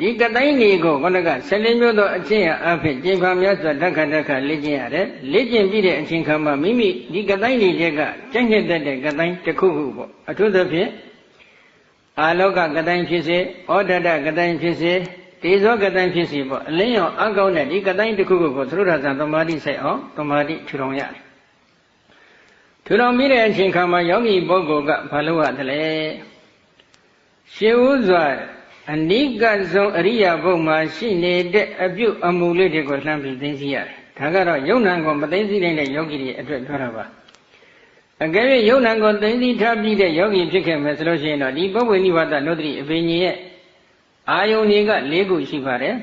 ဒီကတိုင်းတွေကိုခொနက14မျိုးသောအချင်းအဖြစ်ကျင်ဖာများစွာဓက္ခဓက္ခလေ့ကျင့်ရတယ်လေ့ကျင့်ပြီးတဲ့အချိန်ခါမှာမိမိဒီကတိုင်းတွေကကြိုက်နှစ်သက်တဲ့ကတိုင်းတစ်ခုခုပေါ့အထူးသဖြင့်အာလောကကတိုင်းဖြစ်စေဩဒတကတိုင်းဖြစ်စေတေဇောကတိုင်းဖြစ်စီပေါ့အလင်းရောအကောင်းတဲ့ဒီကတိုင်းတစ်ခုခုကိုသရုဒ္ဓဇံသမာဓိဆိုင်အောင်သမာဓိထူထောင်ရတယ်ထူထောင်ပြီးတဲ့အချိန်ခါမှာယောဂီပုဂ္ဂိုလ်ကဘာလို့ရသလဲရှင်းဥစွာ အနိကဆုံးအရိယာဘုံမှာရှိနေတဲ့အပြုအမူလေးတွေကိုလှမ်းပြီးသိသိရတယ်ဒါကတော့ယုံနာကိုမသိသိနိုင်တဲ့ယောဂီတွေအတွက်ပြောတာပါအကယ်၍ယုံနာကိုသိသိထားပြီးတဲ့ယောဂီဖြစ်ခဲ့မယ်ဆိုလို့ရှိရင်တော့ဒီပုဗ္ဗေနိဝတ္တနုဒ္ဓတိအဘိညာရဲ့အာယုန်တွေက၄ခုရှိပါတယ်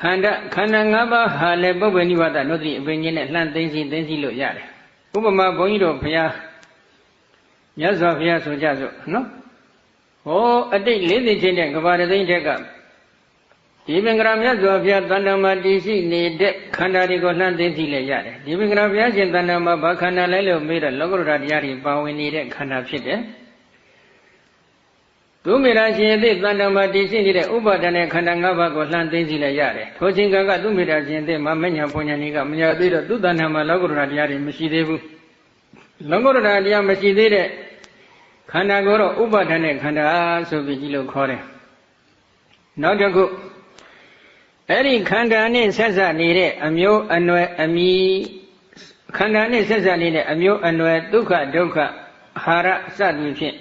ခန္ဓာခန္ဓာ၅ပါးဟာလည်းပုဗ္ဗေနိဝတ္တနုဒ္ဓတိအဘိညာနဲ့လှမ်းသိသိသိသိလို့ရတယ်ဥပမာဘုန်းကြီးတို့ဘုရားမြတ်စွာဘုရားဆိုကြစို့နော် ဟောအတိတ်လေးသိချင်းတဲ့ကဘာတသိန်းထက်ကဒီမင်္ဂလာမြတ်စွာဘုရားတဏ္ဍမှာတည်ရှိနေတဲ့ခန္ဓာတွေကိုလှမ်းသိသိလဲရတယ်ဒီမင်္ဂလာဘုရားရှင်တဏ္ဍမှာဘာခန္ဓာလဲလို့မေးတော့လောကုတ္တရာတရားတွေပါဝင်နေတဲ့ခန္ဓာဖြစ်တယ်သူမေရာရှင်အသည့်တဏ္ဍမှာတည်ရှိနေတဲ့ဥပါဒณะခန္ဓာ၅ပါးကိုလှမ်းသိသိလဲရတယ်ထိုချိန်ကကသူမေရာရှင်အသည့်မှာမညာပုညာနေကမညာသေးတော့သူတဏ္ဍမှာလောကုတ္တရာတရားတွေမရှိသေးဘူးလောကုတ္တရာတရားမရှိသေးတဲ့ ခန္ဓာကိုတော့ဥပါဒณะခန္ဓာဆိုပြီးကြည့်လို့ခေါ်တယ်နောက်တစ်ခုအဲ့ဒီခန္ဓာနဲ့ဆက်စပ်နေတဲ့အမျိုးအနွယ်အမီခန္ဓာနဲ့ဆက်စပ်နေတဲ့အမျိုးအနွယ်ဒုက္ခဒုက္ခအာဟာရစသည်ဖြင့်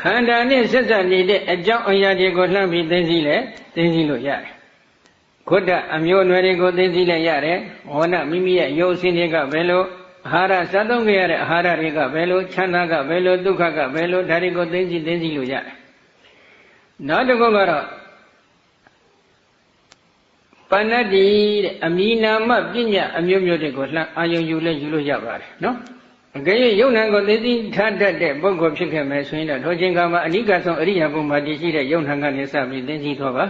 ခန္ဓာနဲ့ဆက်စပ်နေတဲ့အကြောင်းအရာတွေကိုလှမ်းပြီးသိသိလဲသိသိလို့ရတယ်ခုတ္တအမျိုးအနွယ်တွေကိုသိသိလဲရတယ်ဝဏမိမိရဲ့ရုပ်ဆင်းတွေကဘယ်လို အာဟာရစားသုံးကြရတဲ့အာဟာရတွေကဘယ်လိုချမ်းသာကဘယ်လိုဒုက္ခကဘယ်လိုဒါတွေကိုသိသိသိသိလို့ရတယ်နောက်တစ်ခုကတော့ပဏ္ဏတိတဲ့အမိနာမပညာအမျိုးမျိုးတွေကိုလှမ်းအာယုံယူလဲယူလို့ရပါတယ်နော်အကယ်၍ယုံနာကိုသိသိထားတတ်တဲ့ပုဂ္ဂိုလ်ဖြစ်ခဲ့မယ်ဆိုရင်တော့ထိုချိန်ကမှအနိကဆုံးအရိယာဘုံမှာတည်ရှိတဲ့ယုံနာကနေစပြီးသိသိသွားပါ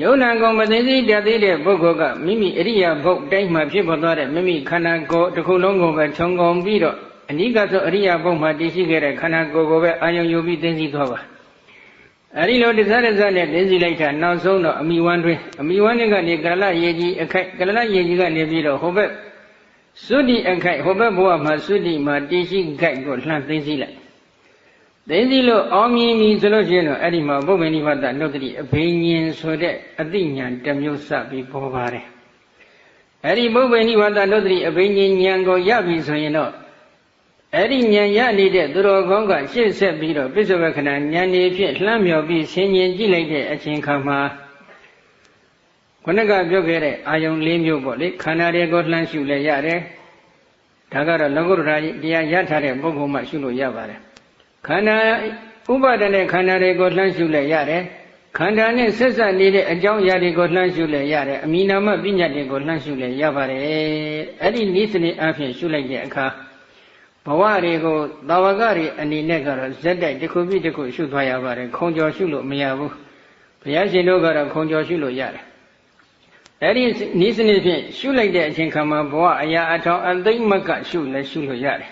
ယုံနာကိုမသိသိတတ်သေးတဲ့ပုဂ္ဂိုလ်ကမိမိအရိယာဘုတ်တိုင်းမှာဖြစ်ပေါ်သွားတဲ့မိမိခန္ဓာကိုယ်တစ်ခုလုံးကိုပဲခြုံငုံပြီးတော့အနိကဆိုအရိယာဘုတ်မှာတည်ရှိခဲ့တဲ့ခန္ဓာကိုယ်ကိုပဲအာယုံယူပြီးသိသိသွားပါအဲဒီလိုတစားတစားနဲ့သိသိလိုက်တာနောက်ဆုံးတော့အမိဝမ်းတွင်အမိဝမ်းတွေကနေကလရေကြီးအခိုက်ကလရေကြီးကနေပြီးတော့ဟိုဘက်သုတိအခိုက်ဟိုဘက်ဘဝမှာသုတိမှာတည်ရှိခိုက်ကိုလှမ်းသိသိလိုက် သိသိလို့အောင်မြင်ပြီဆိုလို့ရှိရင်တော့အဲ့ဒီမှာပုဗ္ဗေနိဗ္ဗာန်နှုတ်တိအဘိညာဉ်ဆိုတဲ့အသိဉာဏ်တစ်မျိုးစပြီးပေါ်ပါတယ်အဲ့ဒီပုဗ္ဗေနိဗ္ဗာန်နှုတ်တိအဘိညာဉ်ဉာဏ်ကိုရပြီဆိုရင်တော့အဲ့ဒီဉာဏ်ရနေတဲ့သူတော်ကောင်းကရှေ့ဆက်ပြီးတော့ပိဿဝခဏဉာဏ်နေဖြင့်လှမ်းမြော်ပြီးဆင်ញင်ကြည့်လိုက်တဲ့အချိန်ခါမှာခုနကပြောခဲ့တဲ့အာယုံ၄မျိုးပေါ့လေခန္ဓာတွေကိုလှမ်းရှုလဲရတယ်ဒါကတော့လောကုတ္တရာတရားရထားတဲ့ပုဂ္ဂိုလ်မှရှုလို့ရပါတယ် ခန္ဓာဥပါဒနဲ့ခန္ဓာတွေကိုလှမ်းရှုလဲရတယ်ခန္ဓာနဲ့ဆက်ဆက်နေတဲ့အကြောင်းအရာတွေကိုလှမ်းရှုလဲရတယ်အမိနာမပညာတွေကိုလှမ်းရှုလဲရပါတယ်အဲ့ဒီနိစ္စနေအဖြစ်ရှုလိုက်တဲ့အခါဘဝတွေကိုတာဝကတွေအနေနဲ့ကတော့ဇက်တိုက်တစ်ခုပြီးတစ်ခုရှုသွားရပါတယ်ခုံကျော်ရှုလို့မရဘူးဘုရားရှင်တို့ကတော့ခုံကျော်ရှုလို့ရတယ်အဲ့ဒီနိစ္စနေဖြင့်ရှုလိုက်တဲ့အချိန်ခါမှာဘဝအရာအထောင်အသိမကရှုလဲရှုလို့ရတယ်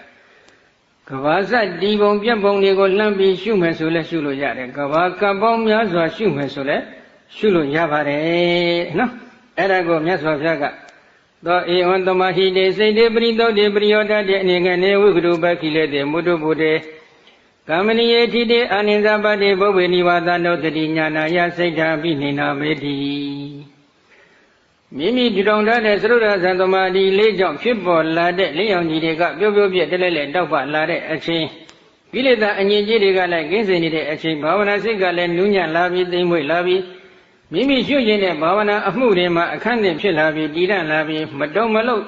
ကဘာစတီပုံပြက်ပုံတွေကိုလှမ်းပြီးရှုမယ်ဆိုလဲရှုလို့ရတယ်ကဘာကပ်ပေါင်းများစွာရှုမယ်ဆိုလဲရှုလို့ရပါတယ်နော်အဲ့ဒါကိုမြတ်စွာဘုရားကသောဧဝံတမဟိတေစိတ်တေပရိသောတေပရိယောတတေအနေကနေဝိကရုပခိလေတေမုတုဘုတေကမဏိယေတိတေအာနိဇပတိဘုဗ္ဗေနိဝါဒနုတတိညာနာယစိတ်ဓာပိနေနာမေတိ မိမိဒီတော်ထားတဲ့သရုပ်ရဇံသမာဓိလေးကြောင့်ဖြစ်ပေါ်လာတဲ့လင်းရောင်ကြီးတွေကပြုတ်ပြုတ်ပြက်တလဲလဲတောက်ပလာတဲ့အချိန်ကိလေသာအငြင်းကြီးတွေကလည်းကင်းစင်နေတဲ့အချိန်ဘာဝနာစိတ်ကလည်းနူးညံ့လာပြီးသိမ့်မွေ့လာပြီးမိမိရှုခြင်းတဲ့ဘာဝနာအမှုတွေမှာအခန့်တင်ဖြစ်လာပြီးတည်ရလာပြီးမတုံမလို့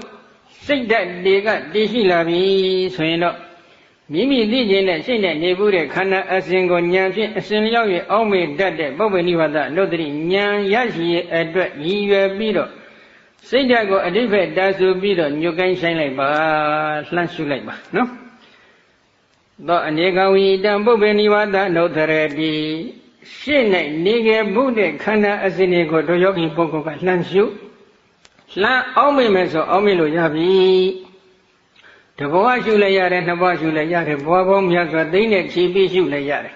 စိတ်ဓာတ်တွေကတည်ရှိလာပြီးဆိုရင်တော့ မိမိသိခြင်းနဲ့စိတ်နဲ့နေဘူးတဲ့ခန္ဓာအစဉ်ကိုဉာဏ်ဖြင့်အစဉ်လျောက်၍အောက်မေ့တတ်တဲ့ပုဗ္ဗေနိဗ္ဗာန်လို့တည်းဉာဏ်ရရှိရဲ့အတွက်ရည်ရွယ်ပြီးတော့စိတ်ဓာတ်ကိုအတိဖက်တာဆူပြီးတော့ညွတ်ကိုင်းဆိုင်လိုက်ပါလှမ်းရှုလိုက်ပါနော်သောအနေကဝိတံပုဗ္ဗေနိဗ္ဗာန်နုထရတိရှေ့၌နေခဲ့မှုတဲ့ခန္ဓာအစဉ်တွေကိုတို့ယောဂီပုဂ္ဂိုလ်ကလှမ်းရှုလှမ်းအောင်မိမယ်ဆိုအောင်မိလို့ရပြီ တဘဝရှုလည်းရတယ်နှစ်ဘဝရှုလည်းရတယ်ဘဝပေါင်းများစွာသိမ့်နဲ့ခြေပြီးရှုလည်းရတယ်